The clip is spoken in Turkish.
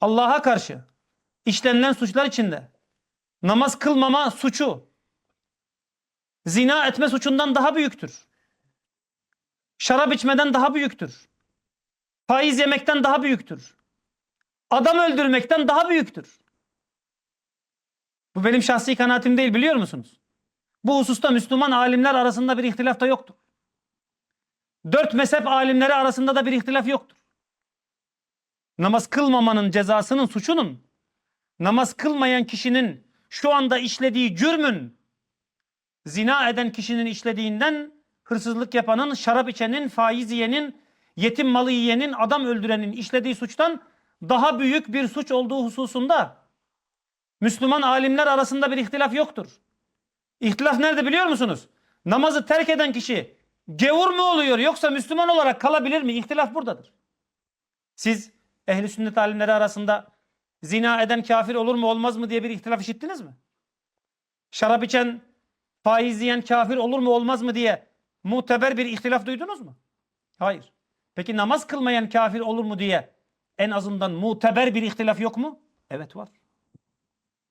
Allah'a karşı işlenilen suçlar içinde namaz kılmama suçu zina etme suçundan daha büyüktür. Şarap içmeden daha büyüktür. Faiz yemekten daha büyüktür. Adam öldürmekten daha büyüktür. Bu benim şahsi kanaatim değil biliyor musunuz? Bu hususta Müslüman alimler arasında bir ihtilaf da yoktur. Dört mezhep alimleri arasında da bir ihtilaf yoktur. Namaz kılmamanın cezasının suçunun namaz kılmayan kişinin şu anda işlediği cürmün zina eden kişinin işlediğinden hırsızlık yapanın, şarap içenin, faiz yiyenin, yetim malı yiyenin, adam öldürenin işlediği suçtan daha büyük bir suç olduğu hususunda Müslüman alimler arasında bir ihtilaf yoktur. İhtilaf nerede biliyor musunuz? Namazı terk eden kişi gevur mu oluyor yoksa Müslüman olarak kalabilir mi? İhtilaf buradadır. Siz ehli sünnet alimleri arasında zina eden kafir olur mu olmaz mı diye bir ihtilaf işittiniz mi? Şarap içen, faiz yiyen kafir olur mu olmaz mı diye muteber bir ihtilaf duydunuz mu? Hayır. Peki namaz kılmayan kafir olur mu diye en azından muteber bir ihtilaf yok mu? Evet var.